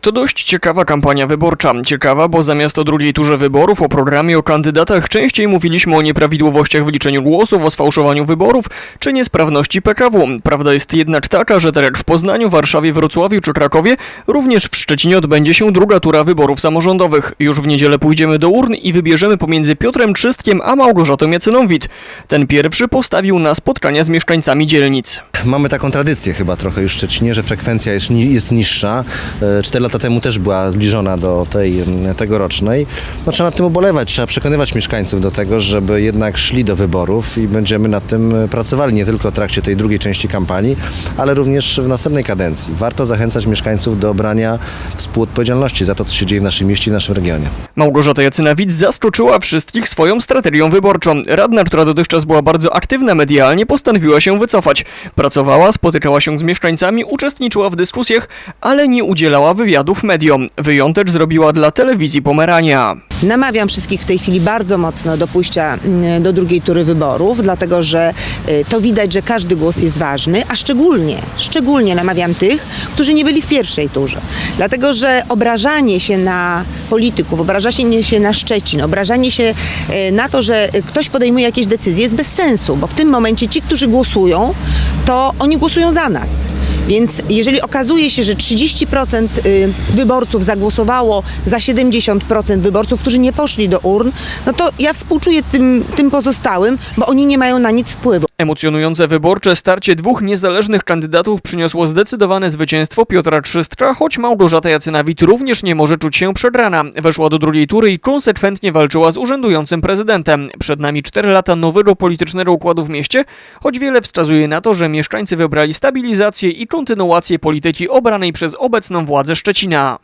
To dość ciekawa kampania wyborcza. Ciekawa, bo zamiast o drugiej turze wyborów, o programie, o kandydatach, częściej mówiliśmy o nieprawidłowościach w liczeniu głosów, o sfałszowaniu wyborów czy niesprawności PKW. Prawda jest jednak taka, że tak jak w Poznaniu, Warszawie, Wrocławiu czy Krakowie, również w Szczecinie odbędzie się druga tura wyborów samorządowych. Już w niedzielę pójdziemy do urn i wybierzemy pomiędzy Piotrem Trzystkiem a Małgorzatą Jacyną-Wit. Ten pierwszy postawił na spotkania z mieszkańcami dzielnic. Mamy taką tradycję chyba trochę już w Szczecinie, że frekwencja jest, jest niższa. E, Cztery lata temu też była zbliżona do tej tegorocznej. No, trzeba nad tym ubolewać, trzeba przekonywać mieszkańców do tego, żeby jednak szli do wyborów i będziemy nad tym e, pracowali nie tylko w trakcie tej drugiej części kampanii, ale również w następnej kadencji. Warto zachęcać mieszkańców do brania współodpowiedzialności za to, co się dzieje w naszym mieście i w naszym regionie. Małgorzata Jacyna-Wit zaskoczyła wszystkich swoją strategią wyborczą. Radna, która dotychczas była bardzo aktywna medialnie, postanowiła się wycofać. Pracowała, spotykała się z mieszkańcami, uczestniczyła w dyskusjach, ale nie udzielała wywiadów mediom. Wyjątek zrobiła dla telewizji Pomerania. Namawiam wszystkich w tej chwili bardzo mocno do pójścia mm, do drugiej tury wyborów, dlatego że y, to widać, że każdy głos jest ważny, a szczególnie, szczególnie namawiam tych, którzy nie byli w pierwszej turze. Dlatego, że obrażanie się na polityków, obrażanie się na Szczecin, obrażanie się y, na to, że ktoś podejmuje jakieś decyzje jest bez sensu, bo w tym momencie ci, którzy głosują, to oni głosują za nas. Więc jeżeli okazuje się, że 30% y, wyborców zagłosowało za 70% wyborców, którzy nie poszli do urn, no to ja współczuję tym, tym pozostałym, bo oni nie mają na nic wpływu. Emocjonujące wyborcze starcie dwóch niezależnych kandydatów przyniosło zdecydowane zwycięstwo Piotra Trzystka, choć Małgorzata Jacyna-Wit również nie może czuć się przegrana. Weszła do drugiej tury i konsekwentnie walczyła z urzędującym prezydentem. Przed nami cztery lata nowego politycznego układu w mieście, choć wiele wskazuje na to, że mieszkańcy wybrali stabilizację i kontynuację polityki obranej przez obecną władzę Szczecina.